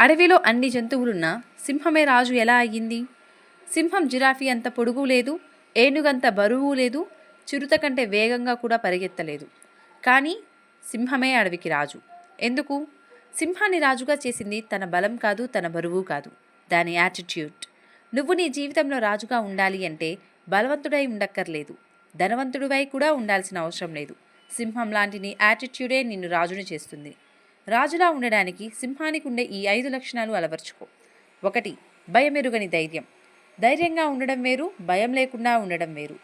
అడవిలో అన్ని జంతువులున్నా సింహమే రాజు ఎలా అయ్యింది? సింహం జిరాఫీ అంత పొడుగు లేదు ఏనుగంత బరువు లేదు చిరుత కంటే వేగంగా కూడా పరిగెత్తలేదు. కానీ సింహమే అడవికి రాజు. ఎందుకు? సింహాన్ని రాజుగా చేసింది తన బలం కాదు తన బరువు కాదు. దాని యాటిట్యూడ్. నువ్వు నీ జీవితంలో రాజుగా ఉండాలి అంటే బలవంతుడై ఉండక్కర్లేదు. ధనవంతుడివై కూడా ఉండాల్సిన అవసరం లేదు. సింహం లాంటి నీ యాటిట్యూడే నిన్ను రాజుని చేస్తుంది. రాజులా ఉండడానికి సింహానికి ఉండే ఈ ఐదు లక్షణాలు అలవర్చుకో. ఒకటి భయమెరుగని ధైర్యం. ధైర్యంగా ఉండడం వేరు భయం లేకుండా ఉండడం వేరు.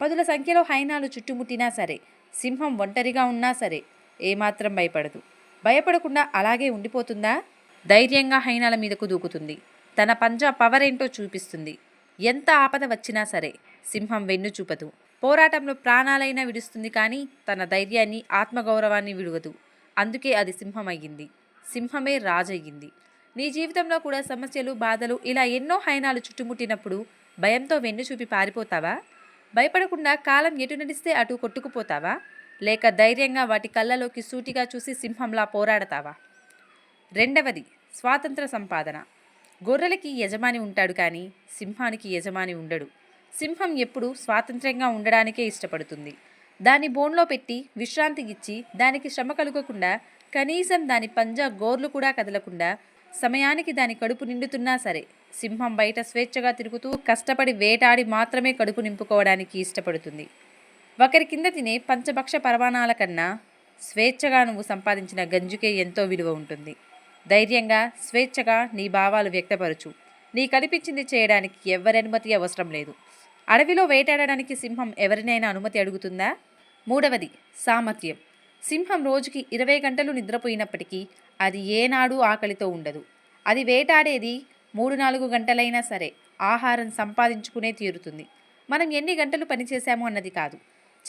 పదుల సంఖ్యలో హైనాలు చుట్టుముట్టినా సరే సింహం ఒంటరిగా ఉన్నా సరే ఏమాత్రం భయపడదు. భయపడకుండా అలాగే ఉండిపోతుందా? ధైర్యంగా హైనాల మీదకు దూకుతుంది. తన పంజా పవర్ ఏంటో చూపిస్తుంది. ఎంత ఆపద వచ్చినా సరే సింహం వెన్ను చూపదు. పోరాటంలో ప్రాణాలైనా విడుస్తుంది కానీ తన ధైర్యాన్ని ఆత్మగౌరవాన్ని విడువదు. అందుకే అది సింహం అయ్యింది సింహమే రాజయ్యింది. నీ జీవితంలో కూడా సమస్యలు బాధలు ఇలా ఎన్నో హైనాలు చుట్టుముట్టినప్పుడు భయంతో వెన్ను చూపి పారిపోతావా? భయపడకుండా కాలం ఎటు నడిస్తే అటు కొట్టుకుపోతావా? లేక ధైర్యంగా వాటి కళ్ళలోకి సూటిగా చూసి సింహంలా పోరాడతావా? రెండవది స్వాతంత్ర సంపాదన. గొర్రెలకి యజమాని ఉంటాడు కానీ సింహానికి యజమాని ఉండడు. సింహం ఎప్పుడు స్వాతంత్ర్యంగా ఉండడానికే ఇష్టపడుతుంది. దాన్ని బోన్లో పెట్టి విశ్రాంతి ఇచ్చి దానికి శ్రమ కలుగకుండా కనీసం దాని పంజా గోర్లు కూడా కదలకుండా సమయానికి దాని కడుపు నిండుతున్నా సరే సింహం బయట స్వేచ్ఛగా తిరుగుతూ కష్టపడి వేటాడి మాత్రమే కడుపు నింపుకోవడానికి ఇష్టపడుతుంది. ఒకరి కింద తినే పంచభక్ష పరమాణాల కన్నా స్వేచ్ఛగా నువ్వు సంపాదించిన గంజుకే ఎంతో విలువ ఉంటుంది. ధైర్యంగా స్వేచ్ఛగా నీ భావాలు వ్యక్తపరచు. నీ కనిపించింది చేయడానికి ఎవరి అనుమతి అవసరం లేదు. అడవిలో వేటాడడానికి సింహం ఎవరినైనా అనుమతి అడుగుతుందా? మూడవది సామర్థ్యం. సింహం రోజుకి ఇరవై గంటలు నిద్రపోయినప్పటికీ అది ఏనాడు ఆకలితో ఉండదు. అది వేటాడేది మూడు నాలుగు గంటలైనా సరే ఆహారం సంపాదించుకునే తీరుతుంది. మనం ఎన్ని గంటలు పని చేశాము అన్నది కాదు.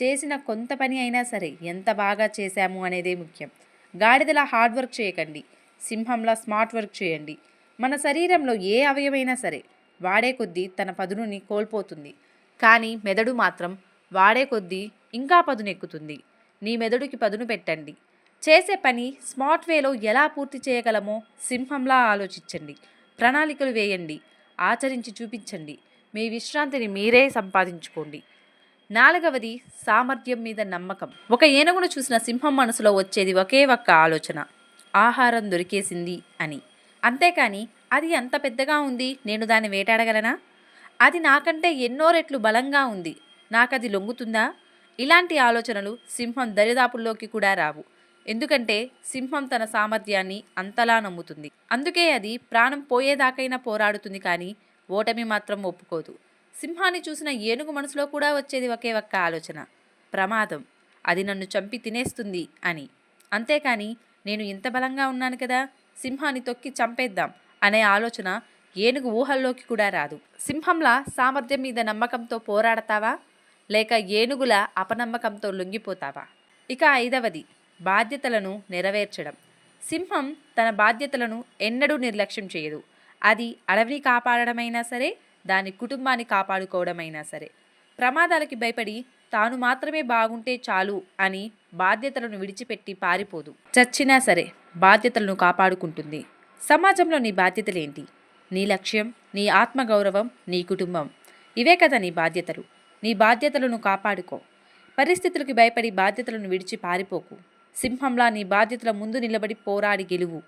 చేసిన కొంత పని అయినా సరే ఎంత బాగా చేశాము అనేదే ముఖ్యం. గాడిదలా హార్డ్ వర్క్ చేయకండి. సింహంలా స్మార్ట్ వర్క్ చేయండి. మన శరీరంలో ఏ అవయవైనా సరే వాడే కొద్దీ తన పదునుని కోల్పోతుంది. కానీ మెదడు మాత్రం వాడే కొద్దీ ఇంకా పదునెక్కుతుంది. నీ మెదడుకి పదును పెట్టండి. చేసే పని స్మార్ట్ వేలో ఎలా పూర్తి చేయగలమో సింహంలా ఆలోచించండి. ప్రణాళికలు వేయండి. ఆచరించి చూపించండి. మీ విశ్రాంతిని మీరే సంపాదించుకోండి. నాలుగవది సామర్థ్యం మీద నమ్మకం. ఒక ఏనుగును చూసిన సింహం మనసులో వచ్చేది ఒకే ఒక్క ఆలోచన. ఆహారం దొరికేసింది అని. అంతేకాని అది అంత పెద్దగా ఉంది నేను దాన్ని వేటాడగలనా? అది నాకంటే ఎన్నో రెట్లు బలంగా ఉంది. నాకది లొంగుతుందా? ఇలాంటి ఆలోచనలు సింహం దరిదాపుల్లోకి కూడా రావు. ఎందుకంటే సింహం తన సామర్థ్యాన్ని అంతలా నమ్ముతుంది. అందుకే అది ప్రాణం పోయేదాకైనా పోరాడుతుంది కానీ ఓటమి మాత్రం ఒప్పుకోదు. సింహాన్ని చూసిన ఏనుగు మనసులో కూడా వచ్చేది ఒకే ఒక్క ఆలోచన. ప్రమాదం. అది నన్ను చంపి తినేస్తుంది అని. అంతేకాని నేను ఇంత బలంగా ఉన్నాను కదా సింహాన్ని తొక్కి చంపేద్దాం అనే ఆలోచన ఏనుగు ఊహల్లోకి కూడా రాదు. సింహంలా సామర్థ్యం మీద నమ్మకంతో పోరాడతావా? లేక ఏనుగుల అపనమ్మకంతో లొంగిపోతావా? ఇక ఐదవది బాధ్యతలను నెరవేర్చడం. సింహం తన బాధ్యతలను ఎన్నడూ నిర్లక్ష్యం చేయదు. అది అడవిని కాపాడడమైనా సరే దాని కుటుంబాన్ని కాపాడుకోవడమైనా సరే. ప్రమాదాలకి భయపడి తాను మాత్రమే బాగుంటే చాలు అని బాధ్యతలను విడిచిపెట్టి పారిపోదు. చచ్చినా సరే బాధ్యతలను కాపాడుకుంటుంది. సమాజంలో నీ బాధ్యతలేంటి? నీ లక్ష్యం నీ ఆత్మగౌరవం నీ కుటుంబం. ఇవే కదా నీ బాధ్యతలు. నీ బాధ్యతలను కాపాడుకో. పరిస్థితులకి భయపడి బాధ్యతలను విడిచి పారిపోకు. సింహంలా నీ బాధ్యతల ముందు నిలబడి పోరాడి గెలువు.